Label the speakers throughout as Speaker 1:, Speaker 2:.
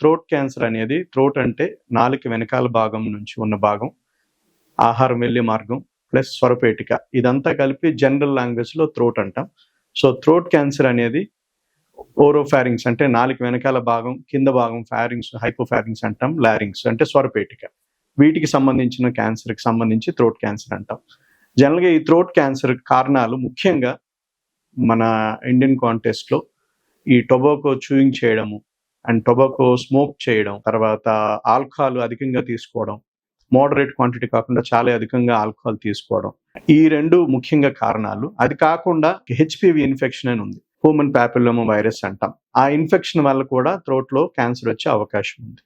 Speaker 1: Throat cancer అనేది throat అంటే నాలుక వెనకాల భాగం నుంచి ఉన్న భాగం ఆహారం వెళ్ళే మార్గం ప్లస్ స్వరపేటిక. ఇదంతా కలిపి జనరల్ లాంగ్వేజ్లో త్రోట్ థ్రోట్ అంటాం. సో థ్రోట్ క్యాన్సర్ అనేది ఓరోఫారింగ్స్ అంటే నాలుక వెనకాల భాగం కింద భాగం ఫారింగ్స్ హైపోఫారింగ్స్ అంటాం లారింగ్స్ అంటే స్వరపేటిక. వీటికి సంబంధించిన క్యాన్సర్కి సంబంధించి థ్రోట్ క్యాన్సర్ అంటాం. జనరల్గా ఈ థ్రోట్ క్యాన్సర్ కారణాలు ముఖ్యంగా మన ఇండియన్ కాంటెస్ట్లో ఈ టొబాకో చూయింగ్ చేయడము అండ్ టొబాకో స్మోక్ చేయడం తర్వాత ఆల్కహాల్ అధికంగా తీసుకోవడం మోడరేట్ క్వాంటిటీ కాకుండా చాలా అధికంగా ఆల్కహాల్ తీసుకోవడం. ఈ రెండు ముఖ్యంగా కారణాలు. అది కాకుండా హెచ్పివి ఇన్ఫెక్షన్ అని ఉంది. హ్యూమన్ ప్యాపిలోమా వైరస్ అంటాం. ఆ ఇన్ఫెక్షన్ వల్ల కూడా త్రోట్లో క్యాన్సర్ వచ్చే అవకాశం ఉంది.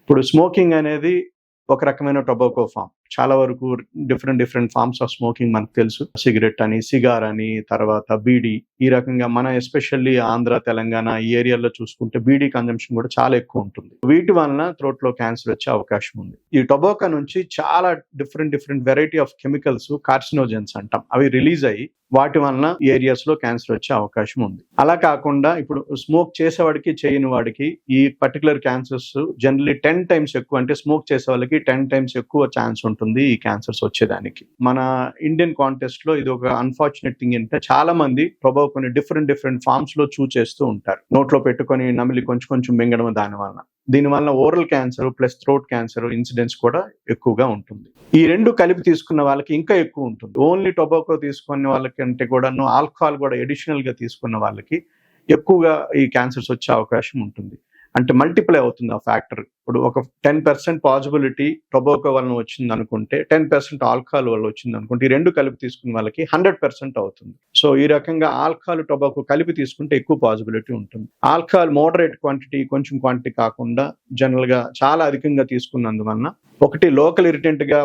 Speaker 1: ఇప్పుడు స్మోకింగ్ అనేది ఒక రకమైన టొబాకో ఫామ్. చాలా వరకు different different forms of smoking మనకు తెలుసు. సిగరెట్ అని సిగార్ అని తర్వాత బీడీ. ఈ రకంగా మన ఎస్పెషల్లీ ఆంధ్ర తెలంగాణ ఈ ఏరియాలో చూసుకుంటే బీడీ కన్జంప్షన్ కూడా చాలా ఎక్కువ ఉంటుంది. వీటి వలన త్రోట్లో క్యాన్సర్ వచ్చే అవకాశం ఉంది. ఈ టొబాకో నుంచి చాలా different different variety of chemicals carcinogens అంటాం. అవి రిలీజ్ అయ్యి వాటి వలన ఏరియాస్లో క్యాన్సర్ వచ్చే అవకాశం ఉంది. అలా కాకుండా ఇప్పుడు స్మోక్ చేసేవాడికి చేయని వాడికి ఈ particular cancers generally ten times ఎక్కువ అంటే స్మోక్ చేసే వాళ్ళకి టెన్ టైమ్స్ ఎక్కువ ఛాన్స్ ఉంటుంది. ఈ క్యాన్సర్స్ వచ్చేదానికి. మన ఇండియన్ కాంటెస్ట్లో ఇది ఒక అన్ఫార్చునేట్ థింగ్ ఏంటంటే చాలా మంది టొబాకోని డిఫరెంట్ డిఫరెంట్ ఫార్మ్స్లో చూచేస్తూ ఉంటారు. నోట్లో పెట్టుకొని నమిలి కొంచెం కొంచెం మింగడం దాని వలన. దీని వలన oral cancer plus throat cancer incidence కూడా ఎక్కువగా ఉంటుంది. ఈ రెండు కలిపి తీసుకున్న వాళ్ళకి ఇంకా ఎక్కువ ఉంటుంది. ఓన్లీ టొబాకో తీసుకున్న వాళ్ళకి అంటే కూడాను ఆల్కహాల్ కూడా ఎడిషనల్గా తీసుకున్న వాళ్ళకి ఎక్కువగా ఈ క్యాన్సర్స్ వచ్చే అవకాశం ఉంటుంది. అంటే మల్టిప్లై అవుతుంది ఆ ఫ్యాక్టర్ ఇప్పుడు ఒక టెన్ పర్సెంట్ పాజిబిలిటీ టొబాకో వలన వచ్చింది అనుకుంటే టెన్ పర్సెంట్ ఆల్కహాల్ వల్ల వచ్చింది అనుకుంటే ఈ రెండు కలిపి తీసుకున్న వాళ్ళకి హండ్రెడ్ పర్సెంట్ అవుతుంది. సో ఈ రకంగా ఆల్కహాల్ టొబాకో కలిపి తీసుకుంటే ఎక్కువ పాజిబిలిటీ ఉంటుంది. ఆల్కహాల్ మోడరేట్ క్వాంటిటీ కొంచెం క్వాంటిటీ కాకుండా జనరల్గా చాలా అధికంగా తీసుకున్నందువలన ఒకటి లోకల్ ఇరిటెంట్గా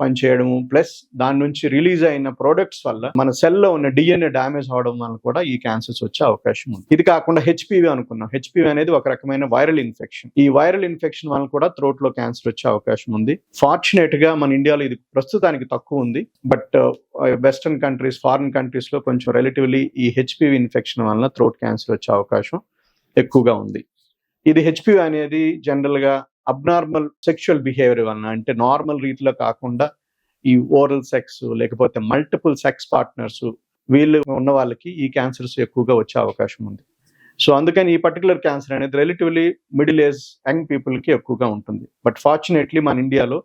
Speaker 1: పనిచేయడము ప్లస్ దాని నుంచి రిలీజ్ అయిన ప్రోడక్ట్స్ వల్ల మన సెల్లో ఉన్న డిఎన్ఏ డ్యామేజ్ అవడం వల్ల కూడా ఈ క్యాన్సర్స్ వచ్చే అవకాశం ఉంది. ఇది కాకుండా హెచ్పివి అనుకున్నాం. హెచ్పివి అనేది ఒక రకమైన వైరల్ ఇన్ఫెక్షన్. ఈ వైరల్ ఇన్ఫెక్షన్ వల్ల కూడా థ్రోట్లో క్యాన్సర్ వచ్చే అవకాశం ఉంది. ఫార్చునేట్గా మన ఇండియాలో ఇది ప్రస్తుతానికి తక్కువ ఉంది. బట్ వెస్టర్న్ కంట్రీస్ ఫారిన్ కంట్రీస్లో కొంచెం రిలేటివ్లీ ఈ హెచ్పివి ఇన్ఫెక్షన్ వల్ల థ్రోట్ క్యాన్సర్ వచ్చే అవకాశం ఎక్కువగా ఉంది. ఇది హెచ్పివి అనేది జనరల్గా అబ్నార్మల్ సెక్షువల్ బిహేవియర్ వలన అంటే నార్మల్ రీతిలో కాకుండా ఈ ఓరల్ సెక్స్ లేకపోతే మల్టిపుల్ సెక్స్ పార్ట్నర్స్ వీళ్ళు ఉన్న వాళ్ళకి ఈ క్యాన్సర్స్ ఎక్కువగా వచ్చే అవకాశం ఉంది. సో అందుకని ఈ పర్టికులర్ క్యాన్సర్ అనేది రిలేటివ్లీ మిడిల్ ఏజ్ యంగ్ పీపుల్కి ఎక్కువగా ఉంటుంది. బట్ ఫార్చునేట్లీ మన ఇండియాలో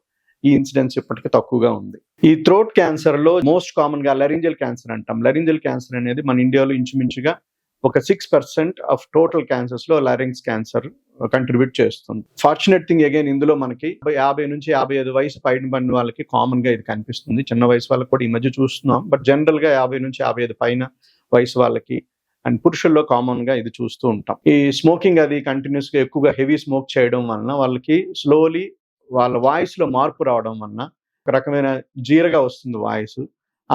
Speaker 1: ఈ ఇన్సిడెన్స్ ఇప్పటికీ తక్కువగా ఉంది. ఈ థ్రోట్ క్యాన్సర్లో మోస్ట్ కామన్గా లెరింజల్ క్యాన్సర్ అంటాం. లెరింజల్ క్యాన్సర్ అనేది మన ఇండియాలో ఇంచుమించుగా ఒక సిక్స్ పర్సెంట్ ఆఫ్ టోటల్ క్యాన్సర్స్లో లారింగ్స్ క్యాన్సర్ కంట్రిబ్యూట్ చేస్తుంది. ఫార్చునేట్ థింగ్ అగైన్ ఇందులో మనకి యాభై నుంచి యాభై ఐదు వయసు పైన పడిన వాళ్ళకి కామన్గా ఇది కనిపిస్తుంది. చిన్న వయసు వాళ్ళకి కూడా ఈ మధ్య చూస్తున్నాం. బట్ జనరల్గా యాభై నుంచి యాభై ఐదు పైన వయసు వాళ్ళకి అండ్ పురుషుల్లో కామన్గా ఇది చూస్తూ ఉంటాం. ఈ స్మోకింగ్ అది కంటిన్యూస్గా ఎక్కువగా హెవీ స్మోక్ చేయడం వలన వాళ్ళకి స్లోలీ వాళ్ళ వాయిస్లో మార్పు రావడం వలన ఒక రకమైన జీరగా వస్తుంది వాయిస్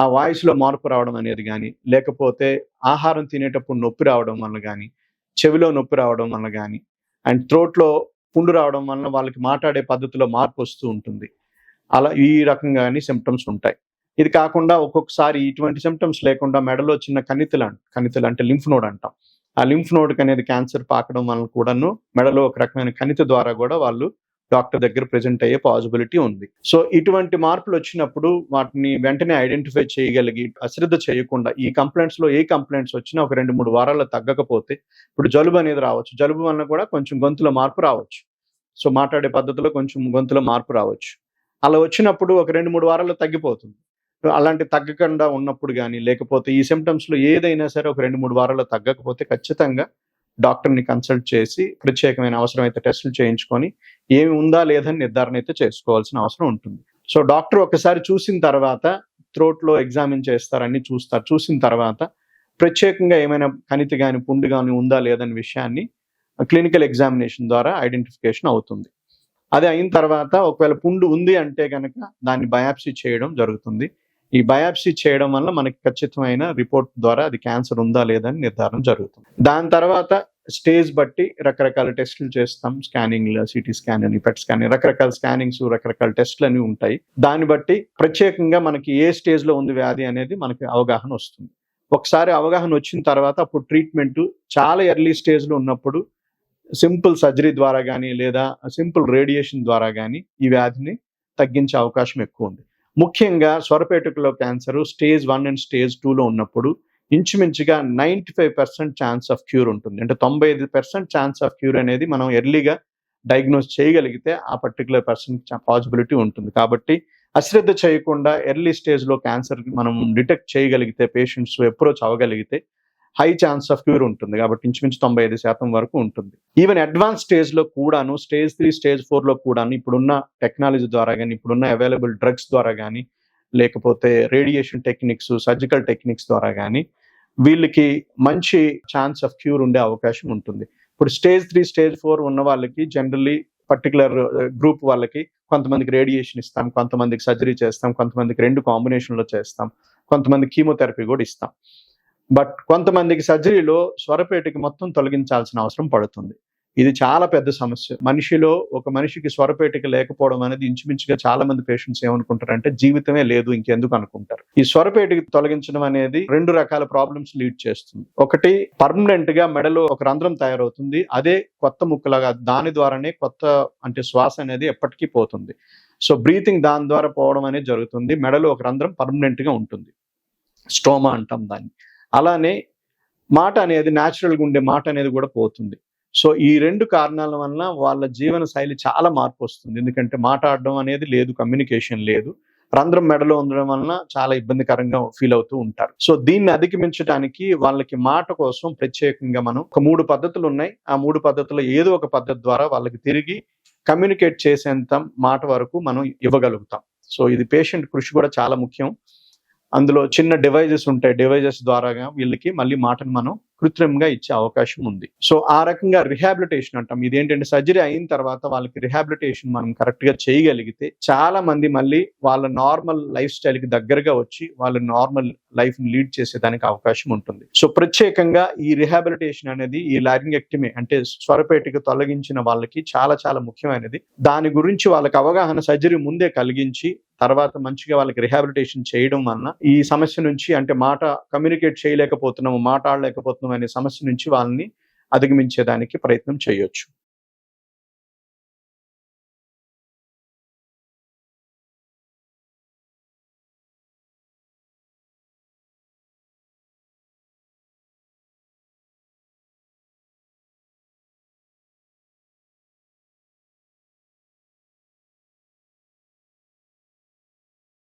Speaker 1: ఆ వాయిస్లో మార్పు రావడం అనేది కానీ లేకపోతే ఆహారం తినేటప్పుడు నొప్పి రావడం వల్ల కానీ చెవిలో నొప్పి రావడం వల్ల కానీ అండ్ త్రోట్లో పుండు రావడం వల్ల వాళ్ళకి మాట్లాడే పద్ధతిలో మార్పు వస్తూ ఉంటుంది. అలా ఈ రకంగాని సిమ్టమ్స్ ఉంటాయి. ఇది కాకుండా ఒక్కొక్కసారి ఇటువంటి సిమ్టమ్స్ లేకుండా మెడలో చిన్న కణితులు అంట కణితులు అంటే లింఫ్ నోడ్ అంటాం. ఆ లింఫ్ నోడ్ అనేది క్యాన్సర్ పాకడం వలన కూడాను మెడలో ఒక రకమైన కణిత ద్వారా కూడా వాళ్ళు డాక్టర్ దగ్గర ప్రెజెంట్ అయ్యే పాసిబిలిటీ ఉంది. సో ఇటువంటి మార్పులు వచ్చినప్పుడు వాటిని వెంటనే ఐడెంటిఫై చేయగలిగి అశ్రద్ధ చేయకుండా ఈ కంప్లైంట్స్లో ఏ కంప్లైంట్స్ వచ్చినా ఒక రెండు మూడు వారాల్లో తగ్గకపోతే ఇప్పుడు జలుబు అనేది రావచ్చు. జలుబు వలన కూడా కొంచెం గొంతులో మార్పు రావచ్చు. సో మాట్లాడే పద్ధతిలో కొంచెం గొంతులో మార్పు రావచ్చు. అలా వచ్చినప్పుడు ఒక రెండు మూడు వారాల్లో తగ్గిపోతుంది. అలాంటి తగ్గకుండా ఉన్నప్పుడు కానీ లేకపోతే ఈ సిమ్టమ్స్లో ఏదైనా సరే ఒక రెండు మూడు వారాల్లో తగ్గకపోతే ఖచ్చితంగా డాక్టర్ని కన్సల్ట్ చేసి ప్రత్యేకమైన అవసరమైతే టెస్టులు చేయించుకొని ఏమి ఉందా లేదని నిర్ధారణ అయితే చేసుకోవాల్సిన అవసరం ఉంటుంది. సో డాక్టర్ ఒకసారి చూసిన తర్వాత త్రోట్లో ఎగ్జామిన్ చేస్తారు అన్ని చూస్తారు. చూసిన తర్వాత ప్రత్యేకంగా ఏమైనా కణితి కానీ పుండు కానీ ఉందా లేదనే విషయాన్ని క్లినికల్ ఎగ్జామినేషన్ ద్వారా ఐడెంటిఫికేషన్ అవుతుంది. అది అయిన తర్వాత ఒకవేళ పుండు ఉంది అంటే కనుక దాన్ని బయాప్సీ చేయడం జరుగుతుంది. ఈ బయాప్సీ చేయడం వల్ల మనకి ఖచ్చితమైన రిపోర్ట్ ద్వారా అది క్యాన్సర్ ఉందా లేదా అని నిర్ధారణ జరుగుతుంది. దాని తర్వాత స్టేజ్ బట్టి రకరకాల టెస్టులు చేస్తాం. స్కానింగ్ సిటీ స్కాన్ అని పెట్ స్కాన్ రకరకాల స్కానింగ్స్ రకరకాల టెస్టులు అని ఉంటాయి. దాన్ని బట్టి ప్రత్యేకంగా మనకి ఏ స్టేజ్లో ఉంది వ్యాధి అనేది మనకి అవగాహన వస్తుంది. ఒకసారి అవగాహన వచ్చిన తర్వాత అప్పుడు ట్రీట్మెంట్ చాలా ఎర్లీ స్టేజ్లో ఉన్నప్పుడు సింపుల్ సర్జరీ ద్వారా కానీ లేదా సింపుల్ రేడియేషన్ ద్వారా కానీ ఈ వ్యాధిని తగ్గించే అవకాశం ఎక్కువ ఉంది. ముఖ్యంగా స్వరపేటకులో cancer stage one and stage టూలో ఉన్నప్పుడు ఇంచుమించుగా ninety five percent chance of cure ఉంటుంది. అంటే తొంభై ఐదు పర్సెంట్ ఛాన్స్ ఆఫ్ క్యూర్ అనేది మనం ఎర్లీగా డయాగ్నోస్ చేయగలిగితే ఆ పర్టికులర్ పర్సన్ పాసిబిలిటీ ఉంటుంది. కాబట్టి అశ్రద్ధ చేయకుండా ఎర్లీ స్టేజ్లో క్యాన్సర్ మనం డిటెక్ట్ చేయగలిగితే పేషెంట్స్ అప్రోచ్ అవ్వగలిగితే హై ఛాన్స్ ఆఫ్ క్యూర్ ఉంటుంది. కాబట్టి ఇంచుమించు తొంభై ఐదు శాతం వరకు ఉంటుంది. ఈవెన్ అడ్వాన్స్ స్టేజ్లో కూడాను స్టేజ్ త్రీ స్టేజ్ ఫోర్లో కూడాను ఇప్పుడున్న టెక్నాలజీ ద్వారా కానీ ఇప్పుడున్న అవైలబుల్ డ్రగ్స్ ద్వారా కానీ లేకపోతే రేడియేషన్ టెక్నిక్స్ సర్జికల్ టెక్నిక్స్ ద్వారా కానీ వీళ్ళకి మంచి ఛాన్స్ ఆఫ్ క్యూర్ ఉండే అవకాశం ఉంటుంది. ఇప్పుడు స్టేజ్ త్రీ స్టేజ్ ఫోర్ ఉన్న వాళ్ళకి జనరల్లీ పర్టికులర్ గ్రూప్ వాళ్ళకి కొంతమందికి రేడియేషన్ ఇస్తాం కొంతమందికి సర్జరీ చేస్తాం కొంతమందికి రెండు కాంబినేషన్లో చేస్తాం కొంతమంది కీమోథెరపీ కూడా ఇస్తాం. బట్ కొంతమందికి సర్జరీలో స్వరపేటకి మొత్తం తొలగించాల్సిన అవసరం పడుతుంది. ఇది చాలా పెద్ద సమస్య. మనిషిలో ఒక మనిషికి స్వరపేటిక లేకపోవడం అనేది ఇంచుమించుగా చాలా మంది పేషెంట్స్ ఏమనుకుంటారంటే జీవితమే లేదు ఇంకెందుకు అనుకుంటారు. ఈ స్వరపేటికి తొలగించడం అనేది రెండు రకాల ప్రాబ్లమ్స్ లీడ్ చేస్తుంది. ఒకటి పర్మనెంట్గా మెడలో ఒక రంధ్రం తయారవుతుంది. అదే కొత్త ముక్కలాగా దాని ద్వారానే కొత్త అంటే శ్వాస అనేది ఎప్పటికీ పోతుంది. సో బ్రీతింగ్ దాని ద్వారా పోవడం అనేది జరుగుతుంది. మెడలో ఒక రంధ్రం పర్మనెంట్గా ఉంటుంది. స్టోమా అంటాం దాన్ని. అలానే మాట అనేది న్యాచురల్గా ఉండే మాట అనేది కూడా పోతుంది. సో ఈ రెండు కారణాల వలన వాళ్ళ జీవన శైలి చాలా మార్పు వస్తుంది. ఎందుకంటే మాట్లాడడం అనేది లేదు కమ్యూనికేషన్ లేదు. రంధ్రం మెడలో ఉండడం వలన చాలా ఇబ్బందికరంగా ఫీల్ అవుతూ ఉంటారు. సో దీన్ని అధిగమించడానికి వాళ్ళకి మాట కోసం ప్రత్యేకంగా మనం ఒక మూడు పద్ధతులు ఉన్నాయి. ఆ మూడు పద్ధతుల్లో ఏదో ఒక పద్ధతి ద్వారా వాళ్ళకి తిరిగి కమ్యూనికేట్ చేసేంత మాట వరకు మనం ఇవ్వగలుగుతాం. సో ఇది పేషెంట్ కృషి కూడా చాలా ముఖ్యం. అందులో చిన్న డివైజెస్ ఉంటాయి. డివైజెస్ ద్వారా వీళ్ళకి మళ్ళీ మాటను మనం కృత్రిమంగా ఇచ్చే అవకాశం ఉంది. సో ఆ రకంగా రిహాబిలిటేషన్ అంటాం. ఇదేంటంటే సర్జరీ అయిన తర్వాత వాళ్ళకి రిహాబిలిటేషన్ మనం కరెక్ట్గా చేయగలిగితే చాలా మంది మళ్ళీ వాళ్ళ నార్మల్ లైఫ్ స్టైల్కి దగ్గరగా వచ్చి వాళ్ళ నార్మల్ లైఫ్ని లీడ్ చేసేదానికి అవకాశం ఉంటుంది. సో ప్రత్యేకంగా ఈ రిహాబిలిటేషన్ అనేది ఈ లారింగెక్టమీ అంటే స్వరపేటికి తొలగించిన వాళ్ళకి చాలా చాలా ముఖ్యమైనది. దాని గురించి వాళ్ళకి అవగాహన సర్జరీ ముందే కలిగించి తర్వాత మంచిగా వాళ్ళకి రిహాబిలిటేషన్ చేయడం వలన ఈ సమస్య నుంచి అంటే మాట కమ్యూనికేట్ చేయలేకపోతున్నాము మాట్లాడలేకపోతున్నాము అనే సమస్య నుంచి వాళ్ళని అధిగమించేదానికి ప్రయత్నం చేయొచ్చు.